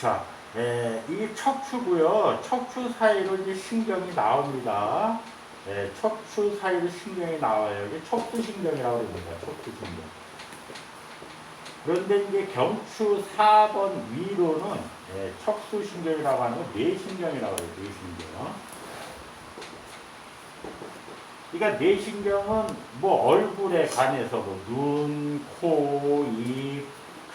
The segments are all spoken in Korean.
자, 에, 이게 척추고요. 척추 사이로 이제 신경이 나옵니다. 에, 척추 사이로 신경이 나와요. 이게 척추신경이라고 그럽니다. 척추신경. 그런데 이제 경추 4번 위로는 에, 척추신경이라고 하는 건 뇌신경이라고 해요. 뇌신경. 그러니까 뇌신경은 뭐 얼굴에 관해서 뭐 눈, 코, 입,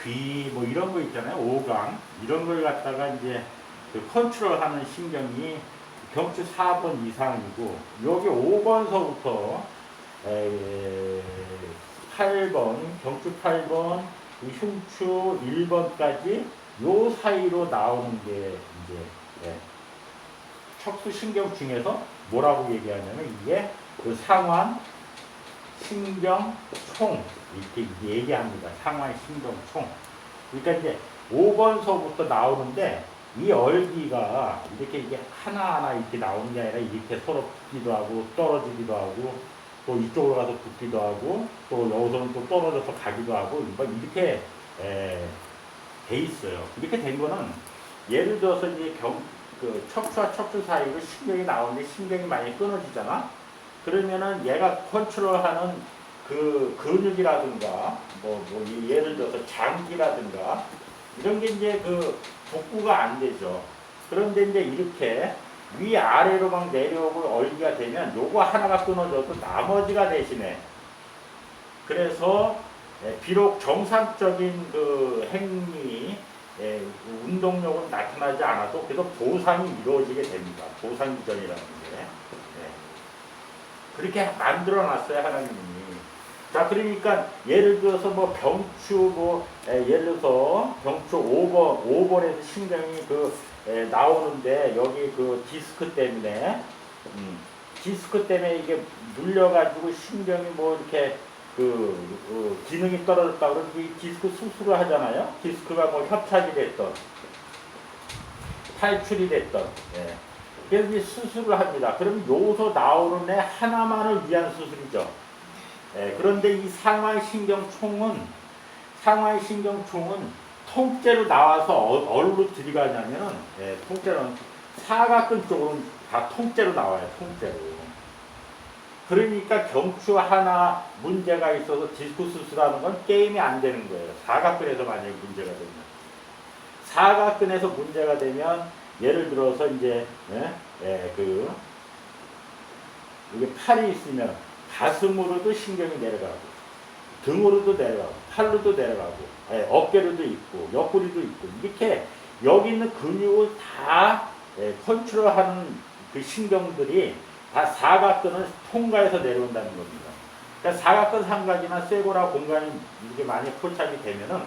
귀, 뭐 이런 거 있잖아요. 오강. 이런 걸 갖다가 이제 그 컨트롤 하는 신경이 경추 4번 이상이고, 여기 5번서부터 8번, 경추 8번, 흉추 1번까지 요 사이로 나오는 게 이제 예, 척수 신경 중에서 뭐라고 얘기하냐면 이게 그 상완 신경 총 이렇게 얘기합니다. 상완 신경 총. 그러니까 이제 5번서부터 나오는데 이 얼기가 이렇게 이게 하나하나 이렇게 나오는 게 아니라 이렇게 서로 붙기도 하고 떨어지기도 하고 또 이쪽으로 가서 붙기도 하고 또 여기서는 또 떨어져서 가기도 하고 뭐 이렇게 에, 돼 있어요. 이렇게 된 거는 예를 들어서 이제 경, 그 척추와 척추 사이로 신경이 나오는데 신경이 많이 끊어지잖아. 그러면은 얘가 컨트롤하는 그 근육이라든가 뭐, 뭐 이- 예를 들어서 장기라든가 이런 게 이제 그 복구가 안 되죠. 그런데 이제 이렇게 위 아래로 막 내려오고 얼기가 되면 요거 하나가 끊어져도 나머지가 대신에 그래서 예, 비록 정상적인 그 행위 예, 그 운동력은 나타나지 않아도 그래도 보상이 이루어지게 됩니다. 보상 기전이라는 게. 예. 그렇게 만들어 놨어요, 하나님이. 자, 그러니까 예를 들어서 뭐 경추 뭐 에, 예를 들어서 경추 5번 5번에서 신경이 그 에, 나오는데 여기 그 디스크 때문에 음, 디스크 때문에 이게 눌려 가지고 신경이 뭐 이렇게 그, 그 기능이 떨어졌다 그러면 이 디스크 수술을 하잖아요. 디스크가 뭐 협착이 됐던 탈출이 됐던 예. 그래서 이 수술을 합니다. 그럼 요소 나오는 애 하나만을 위한 수술이죠. 예, 그런데 이 상하신경총은 상하신경총은 통째로 나와서 어- 어디로 들어가냐면은 예, 통째로는 사각근 쪽으로 다 통째로 나와요. 통째로. 그러니까 경추 하나 문제가 있어서 디스크 수술하는 건 게임이 안 되는 거예요. 사각근에서 만약에 문제가 되면. 사각근에서 문제가 되면 예를 들어서 이제 예, 예, 그 이게 팔이 있으면 가슴으로도 신경이 내려가고 등으로도 내려가고 팔로도 내려가고 예, 어깨로도 있고 옆구리도 있고 이렇게 여기 있는 근육을 다 예, 컨트롤하는 그 신경들이 다 사각근을 통과해서 내려온다는 겁니다. 그러니까 사각근 삼각이나 쇠고라 공간이 이렇게 많이 포착이 되면은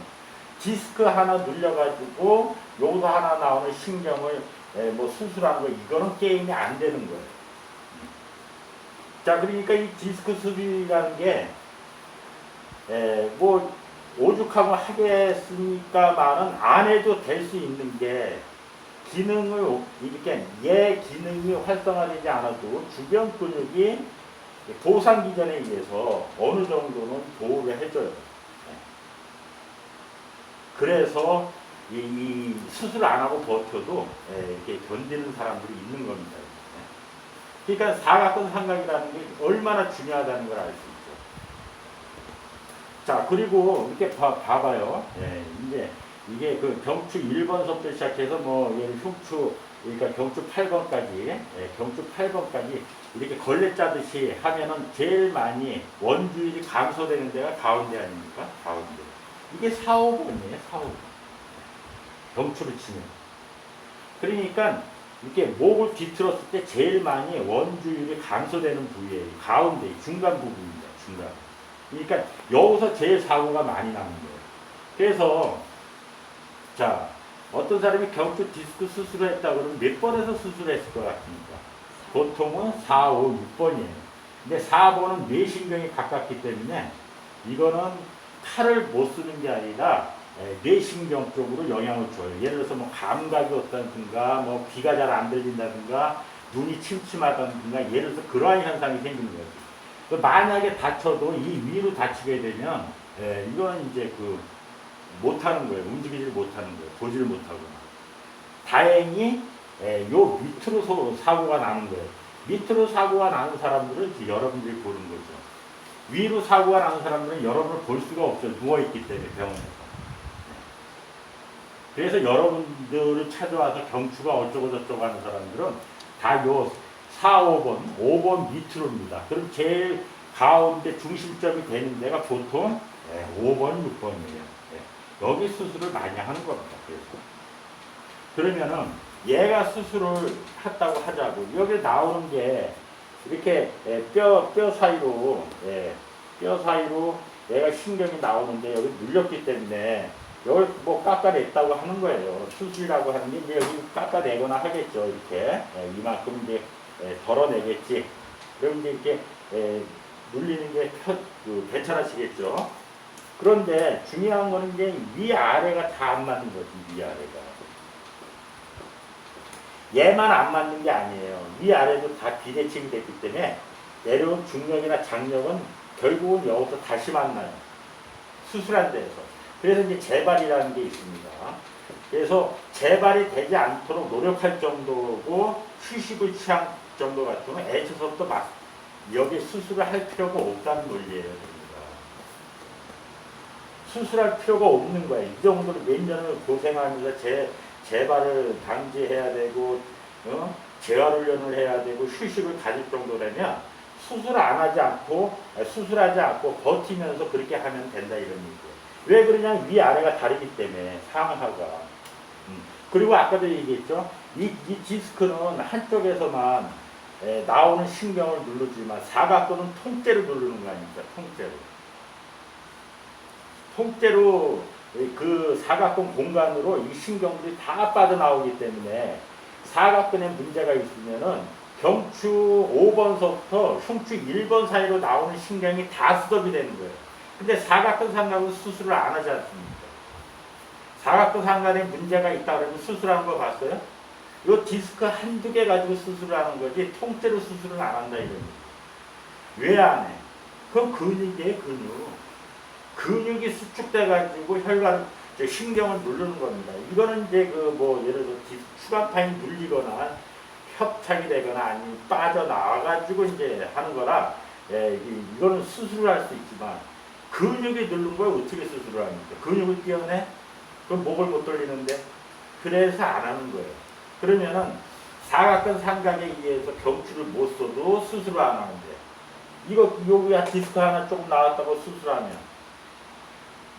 디스크 하나 눌려가지고 여기서 하나 나오는 신경을 예, 뭐 수술하는 거 이거는 게임이 안 되는 거예요. 자, 그러니까 이 디스크 수술이라는 게, 에, 뭐, 오죽하고 하겠습니까만은 안 해도 될 수 있는 게, 기능을, 이렇게, 얘 기능이 활성화되지 않아도 주변 근육이 보상 기전에 의해서 어느 정도는 보호를 해줘요. 예. 그래서 이, 이 수술 안 하고 버텨도 예, 이렇게 견디는 사람들이 있는 겁니다. 예. 그러니까 사각근 삼각이라는 게 얼마나 중요하다는 걸 알 수 있죠. 자, 그리고 이렇게 봐, 봐봐요. 예, 이제 이게 그 경추 1번서부터 시작해서 뭐, 흉추, 그러니까 경추 8번까지, 예, 경추 8번까지 이렇게 걸레 짜듯이 하면은 제일 많이 원주율이 감소되는 데가 가운데 아닙니까? 가운데. 이게 4, 5번이에요, 4, 5번. 경추를 치면. 그러니까 이렇게 목을 뒤틀었을 때 제일 많이 원주율이 감소되는 부위예요. 가운데 중간 부분입니다. 중간. 그러니까 여기서 제일 사고가 많이 나는 거예요. 그래서 자 어떤 사람이 경추 디스크 수술을 했다 그러면 몇 번에서 수술했을 것 같습니까? 보통은 4, 5, 6번이에요. 근데 4번은 뇌신경이 가깝기 때문에 이거는 팔을 못 쓰는 게 아니라 에, 뇌신경 쪽으로 영향을 줘요. 예를 들어서 뭐 감각이 없다든가, 뭐 귀가 잘 안 들린다든가, 눈이 침침하다든가, 예를 들어서 그러한 현상이 생기는. 그 만약에 다쳐도 이 위로 다치게 되면, 에, 이건 이제 그 못하는 거예요. 움직이질 못하는 거예요. 보지를 못하고. 다행히 예, 요 밑으로 소- 사고가 나는 거예요. 밑으로 사고가 나는 사람들은 여러분들이 보는 거죠. 위로 사고가 나는 사람들은 여러분을 볼 수가 없어요. 누워있기 때문에 병원에서. 그래서 여러분들을 찾아와서 경추가 어쩌고 저쩌고 하는 사람들은 다 요 4, 5번, 5번 밑으로입니다. 그럼 제일 가운데 중심점이 되는 데가 보통 예, 5번, 6번이에요. 여기 수술을 많이 하는 겁니다. 그래서. 그러면은 얘가 수술을 했다고 하자고 여기 나오는 게 이렇게 예, 뼈, 뼈 사이로 예, 뼈 사이로 얘가 신경이 나오는데 여기 눌렸기 때문에 이걸 뭐 깎아 냈다고 하는 거예요. 수술이라고 하는 게 이제 여기 깎아 내거나 하겠죠. 이렇게 예, 이만큼 이제 예, 덜어내겠지. 그럼 이제 이렇게 예, 눌리는 게 펴, 그, 괜찮아지겠죠. 그런데 중요한 거는 이제 위아래가 다 안 맞는 거지, 위아래가. 얘만 안 맞는 게 아니에요. 위아래도 다 비대칭이 됐기 때문에 내려온 중력이나 장력은 결국은 여기서 다시 만나요. 수술한 데에서. 그래서 이제 재발이라는 게 있습니다. 그래서 재발이 되지 않도록 노력할 정도고 휴식을 취할 정도 같으면 애초부터 막 여기 수술을 할 필요가 없다는 논리예요. 그러니까. 수술할 필요가 없는 거예요. 이 정도로 몇 년을 고생하면서 재, 재발을 방지해야 되고, 어? 재활훈련을 해야 되고, 휴식을 가질 정도라면 수술 안 하지 않고, 아니, 수술하지 않고 버티면서 그렇게 하면 된다 이런 얘기예요. 왜 그러냐? 위아래가 다르기 때문에, 상하가. 음. 그리고 아까도 얘기했죠? 이, 이 디스크는 한쪽에서만 에, 나오는 신경을 누르지만 사각도는 통째로 누르는 거 아닙니까? 통째로. 통째로 그 사각근 공간으로 이 신경들이 다 빠져나오기 때문에 사각근에 문제가 있으면은 경추 5번서부터 흉추 1번 사이로 나오는 신경이 다 수dob이 되는 거예요. 근데 사각근 상각은 수술을 안 하지 않습니까? 사각근 상간에 문제가 있다 그러면 수술하는 거 봤어요? 요 디스크 한두 개 가지고 수술을 하는 거지 통째로 수술을 안 한다 이거죠. 왜안 해? 그건 근육이에요 근육. 근육이 수축돼 가지고 혈관 저 신경을 누르는 겁니다. 이거는 이제 그 뭐 예를 들어 디- 추간판이 눌리거나 협착이 되거나 아니면 빠져나와 가지고 이제 하는 거라 예, 이- 이거는 수술을 할 수 있지만 근육이 누른 걸 어떻게 수술을 합니까? 근육을 띄어내? 그럼 목을 못 돌리는데 그래서 안 하는 거예요. 그러면은 사각근 삼각에 의해서 경추를 못 써도 수술을 안 하는데 이거 여기가 디스크 하나 조금 나왔다고 수술하면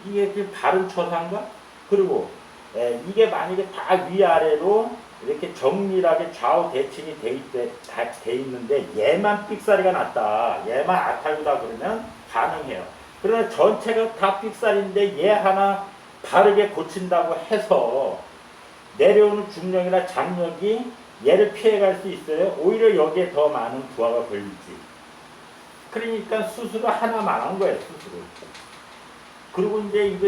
이게 그 바른 처사인가? 그리고 에, 이게 만약에 다 위아래로 이렇게 정밀하게 좌우 대칭이 돼, 있대, 다 돼 있는데 얘만 삑사리가 났다. 얘만 아타이다 그러면 가능해요. 그러나 전체가 다 삑사리인데 얘 하나 바르게 고친다고 해서 내려오는 중력이나 장력이 얘를 피해갈 수 있어요. 오히려 여기에 더 많은 부하가 걸리지. 그러니까 수술을 하나만 한 거예요, 수술을. 그리고 이제 이거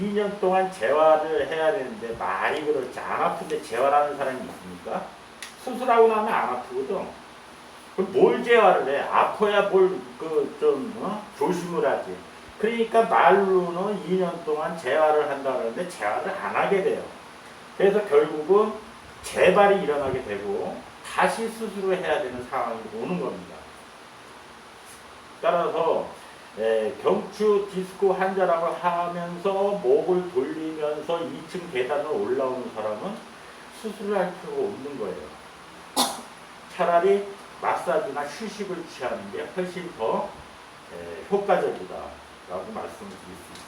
2년 동안 재활을 해야 되는데 말이 그렇지 안 아픈데 재활하는 사람이 있습니까? 수술하고 나면 안 아프거든. 그럼 뭘 재활을 해? 아파야 뭘 그 좀 어? 조심을 하지. 그러니까 말로는 2년 동안 재활을 한다 그러는데 재활을 안 하게 돼요. 그래서 결국은 재발이 일어나게 되고 다시 수술을 해야 되는 상황이 오는 겁니다. 따라서 예, 경추 디스크 환자라고 하면서 목을 돌리면서 2층 계단을 올라오는 사람은 수술을 할 필요가 없는 거예요. 차라리 마사지나 휴식을 취하는 게 훨씬 더 예, 효과적이다라고 말씀을 드릴 수 있습니다.